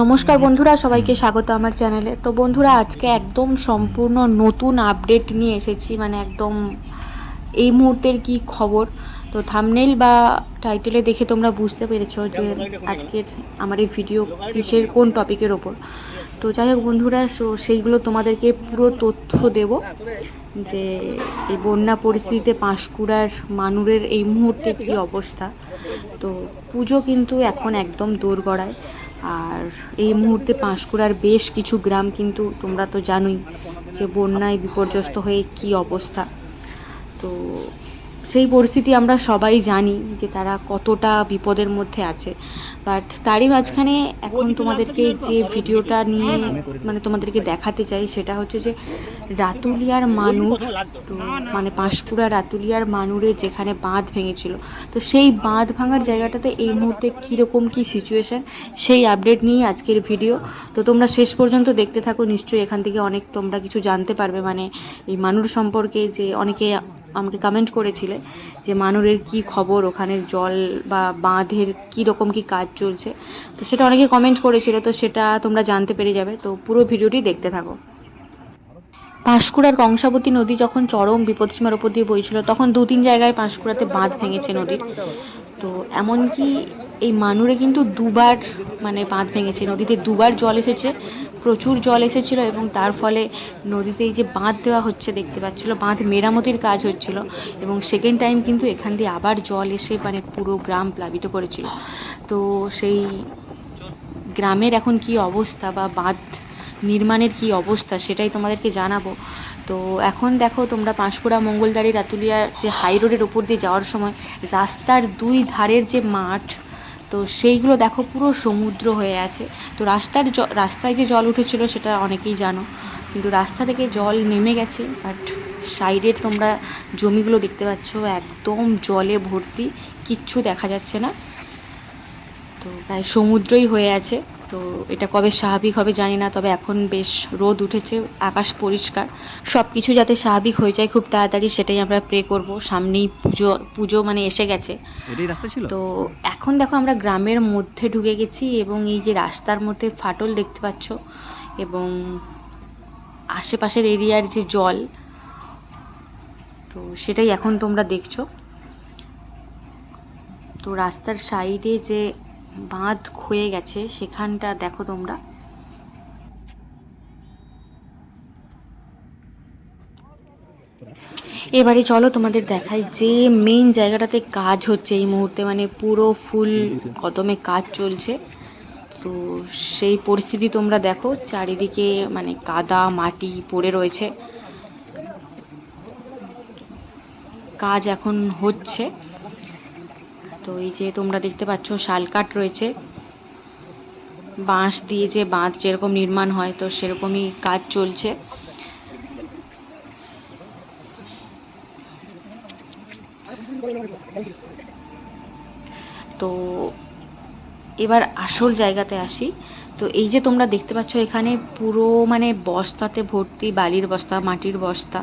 নমস্কার বন্ধুরা, সবাইকে স্বাগত আমার চ্যানেলে। তো বন্ধুরা, আজকে একদম সম্পূর্ণ নতুন আপডেট নিয়ে এসেছি মানে একদম এই মুহূর্তের কি খবর? তো থামনেল বা টাইটেলে দেখে তোমরা বুঝতে পেরেছ যে আজকের আমার এই ভিডিও কিসের, কোন টপিকের ওপর। তো যাই হোক বন্ধুরা, সো সেইগুলো তোমাদেরকে পুরো তথ্য দেব যে এই বন্যা পরিস্থিতিতে পাঁশকুড়ার মানুরের এই মুহূর্তে কী অবস্থা। তো পুজো কিন্তু এখন একদম দোরগড়ায়। আর এই মুহূর্তে পাঁশকুড়ার বেশ কিছু গ্রাম কিন্তু তোমরা তো জানোই যে বন্যায় বিপর্যস্ত হয়ে কী অবস্থা। তো সেই পরিস্থিতি আমরা সবাই জানি যে তারা কতটা বিপদের মধ্যে আছে। বাট তারই মাঝখানে এখন তোমাদেরকে যে ভিডিওটা নিয়ে মানে তোমাদেরকে দেখাতে চাই সেটা হচ্ছে যে রাতুলিয়ার মানুষ তো মানে পাঁশকুড়া রাতুলিয়ার মানুরে যেখানে বাঁধ ভেঙেছিল। তো সেই বাঁধ ভাঙার জায়গাটাতে এই মুহূর্তে কীরকম কী সিচুয়েশান সেই আপডেট নিয়ে আজকের ভিডিও তো তোমরা শেষ পর্যন্ত দেখতে থাকো নিশ্চয়ই এখান থেকে অনেক তোমরা কিছু জানতে পারবে। মানে এই মানুষ সম্পর্কে যে অনেকে আমাকে কমেন্ট করেছিলে যে মানুরের কি খবর? ওখানের জল বা বাঁধের কী রকম কী কাজ চলছে? তো সেটা অনেকে কমেন্ট করেছিল, তো সেটা তোমরা জানতে পেরে যাবে। তো পুরো ভিডিওটি দেখতে থাকো। পাঁশকুড়ার কংসাবতী নদী যখন চরম বিপদসীমার উপর দিয়ে বইছিল, তখন দু তিন জায়গায় পাঁশকুড়াতে বাঁধ ভেঙেছে নদীর। তো এমনকি এই মানুরে কিন্তু দুবার মানে বাঁধ ভেঙেছে। নদীতে দুবার জল এসেছে, প্রচুর জল এসেছিল এবং তার ফলে নদীতে এই যে বাঁধ দেওয়া হচ্ছে দেখতে পাচ্ছিল, বাঁধ মেরামতির কাজ হচ্ছিল এবং সেকেন্ড টাইম কিন্তু এখান দিয়ে আবার জল এসে মানে পুরো গ্রাম প্লাবিত করেছিল। তো সেই গ্রামের এখন কি অবস্থা বা বাঁধ নির্মাণের কি অবস্থা সেটাই তোমাদেরকে জানাব। তো এখন দেখো তোমরা পাঁশকুড়া, মঙ্গলদারি, রাতুলিয়া যে হাই রোডের ওপর দিয়ে যাওয়ার সময় রাস্তার দুই ধারের যে মাঠ তো সেইগুলো দেখো পুরো সমুদ্র হয়ে আছে। তো রাস্তার রাস্তায় যে জল উঠেছিল সেটা অনেকেই জানো। কিন্তু রাস্তা থেকে জল নেমে গেছে বাট সাইডের তোমরা জমিগুলো দেখতে পাচ্ছ, একদম জলে ভর্তি, কিচ্ছু দেখা যাচ্ছে না। তো প্রায় সমুদ্রই হয়ে আছে। তো এটা কবে স্বাভাবিক হবে জানি না তবে এখন বেশ রোদ উঠেছে আকাশ পরিষ্কার। সব কিছু যাতে স্বাভাবিক হয়ে যায় খুব তাড়াতাড়ি সেটাই আমরা প্রে করব। সামনেই পুজো পুজো মানে এসে গেছে। তো এখন দেখো আমরা গ্রামের মধ্যে ঢুকে গেছি এবং এই যে রাস্তার মধ্যে ফাটল দেখতে পাচ্ছ এবং আশেপাশের এরিয়ার যে জল তো সেটাই এখন তোমরা দেখছ। তো রাস্তার সাইডে যে বাঁধ ক্ষয়ে গেছে, সেখানটা দেখো তোমরা। এবারে চলো তোমাদের দেখাই যে মেইন জায়গাটাতে কাজ হচ্ছে এই মুহূর্তে মানে পুরো ফুল কদমে কাজ চলছে। তো সেই পরিস্থিতি তোমরা দেখো, চারিদিকে মানে কাদা, মাটি পড়ে রয়েছে। কাজ এখন হচ্ছে। তো এই যে তোমরা দেখতে পাচ্ছ, শালকাঠ রয়েছে। বাঁশ দিয়ে যে বাঁধ যেরকম নির্মাণ হয়, তো সেরকমই কাজ চলছে। তো এবার আসল জায়গাতে আসি। তো এই যে তোমরা দেখতে পাচ্ছ, এখানে পুরো মানে বস্তাতে ভর্তি বালির বস্তা, মাটির বস্তা।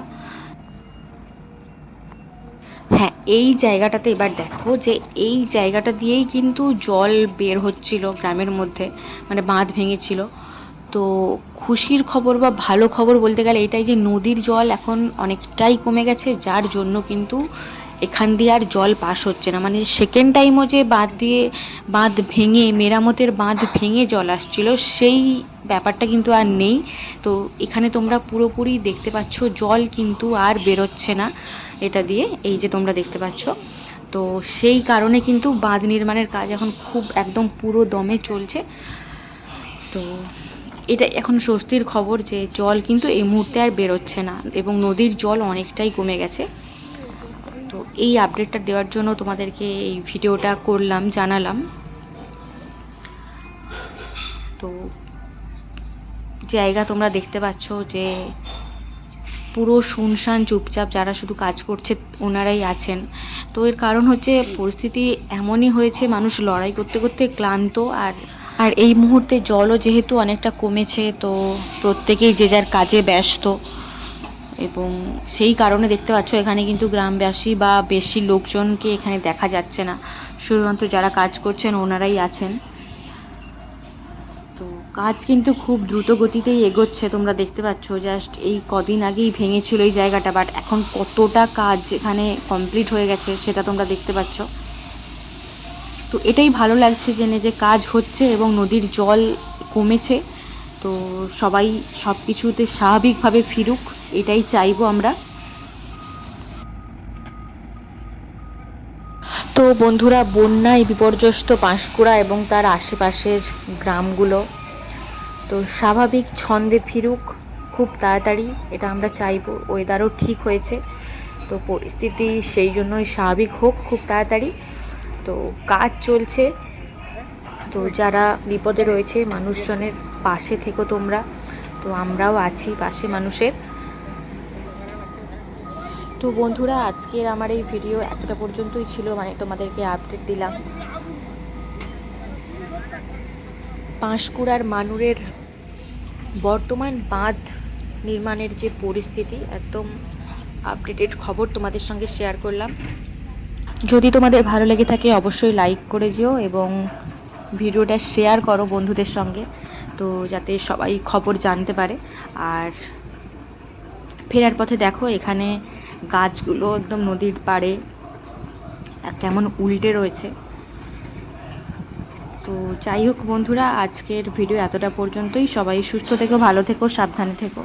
হ্যাঁ এই জায়গাটাতে এবার দেখো যে এই জায়গাটা দিয়েই কিন্তু জল বের হচ্ছিল গ্রামের মধ্যে মানে বাঁধ ভেঙেছিল। তো খুশির খবর বা ভালো খবর বলতে গেলে এটাই যে নদীর জল এখন অনেকটাই কমে গেছে, যার জন্য কিন্তু এখান দিয়ে আর জল পাস হচ্ছে না। মানে সেকেন্ড টাইমও যে বাঁধ দিয়ে বাঁধ ভেঙে, মেরামতের বাঁধ ভেঙে জল আসছিল, সেই ব্যাপারটা কিন্তু আর নেই। তো এখানে তোমরা পুরোপুরি দেখতে পাচ্ছ, জল কিন্তু আর বেরোচ্ছে না এটা দিয়ে, এই যে তোমরা দেখতে পাচ্ছ। তো সেই কারণে কিন্তু বাঁধ নির্মাণের কাজ এখন খুব একদম পুরো দমে চলছে। তো এটা এখন স্বস্তির খবর যে জল কিন্তু এই মুহূর্তে আর বেরোচ্ছে না, এবং নদীর জল অনেকটাই কমে গেছে। তো এই আপডেটটা দেওয়ার জন্য তোমাদেরকে এই ভিডিওটা করলাম, জানালাম। তো জায়গা তোমরা দেখতে পাচ্ছ যে পুরো শুনশান চুপচাপ যারা শুধু কাজ করছে ওনারাই আছেন। তো এর কারণ হচ্ছে পরিস্থিতি এমনই হয়েছে, মানুষ লড়াই করতে করতে ক্লান্ত আর আর এই মুহূর্তে জলও যেহেতু অনেকটা কমেছে, তো প্রত্যেকেই যে যার কাজে ব্যস্ত। এবং সেই কারণে দেখতে পাচ্ছ এখানে কিন্তু গ্রামবাসী বা বেশি লোকজনকে এখানে দেখা যাচ্ছে না। শুধুমাত্র যারা কাজ করছেন ওনারাই আছেন। তো কাজ কিন্তু খুব দ্রুত গতিতেই এগোচ্ছে। তোমরা দেখতে পাচ্ছ জাস্ট এই কদিন আগেই ভেঙেছিল এই জায়গাটা বাট এখন কতটা কাজ এখানে কমপ্লিট হয়ে গেছে সেটা তোমরা দেখতে পাচ্ছ। তো এটাই ভালো লাগছে জেনে যে কাজ হচ্ছে এবং নদীর জল কমেছে। তো সবাই সব কিছুতে স্বাভাবিকভাবে ফিরুক। এটাই চাইব আমরা। তো বন্ধুরা, বন্যায় বিপর্যস্ত পাঁশকুড়া এবং তার আশেপাশের গ্রামগুলো। তো স্বাভাবিক ছন্দে ফিরুক, খুব তাড়াতাড়ি, এটা আমরা চাইব। ওয়েদারও ঠিক হয়েছে, তো পরিস্থিতি সেই জন্যই স্বাভাবিক হোক, খুব তাড়াতাড়ি। তো কাজ চলছে, তো যারা বিপদে রয়েছে, মানুষজনের পাশে থেকো তোমরা। তো আমরাও আছি পাশে মানুষের। তো বন্ধুরা, আজকের আমার এই ভিডিও এতটা পর্যন্তই ছিল। মানে তোমাদেরকে আপডেট দিলাম। পাঁশকুড়ার মানুরের বর্তমান বাঁধ নির্মাণের যে পরিস্থিতি, একদম আপডেটেড খবর তোমাদের সঙ্গে শেয়ার করলাম। যদি তোমাদের ভালো লেগে থাকে, অবশ্যই লাইক করে যেও এবং ভিডিওটা শেয়ার করো বন্ধুদের সঙ্গে, তো যাতে সবাই খবর জানতে পারে। আর ফেরার পথে দেখো, এখানে গাছগুলো একদম নদীর পাড়ে কেমন উল্টে রয়েছে। তো যাই হোক বন্ধুরা, আজকের ভিডিও এতটা পর্যন্তই। সবাই সুস্থ থেকো, ভালো থেকো, সাবধানে থেকো।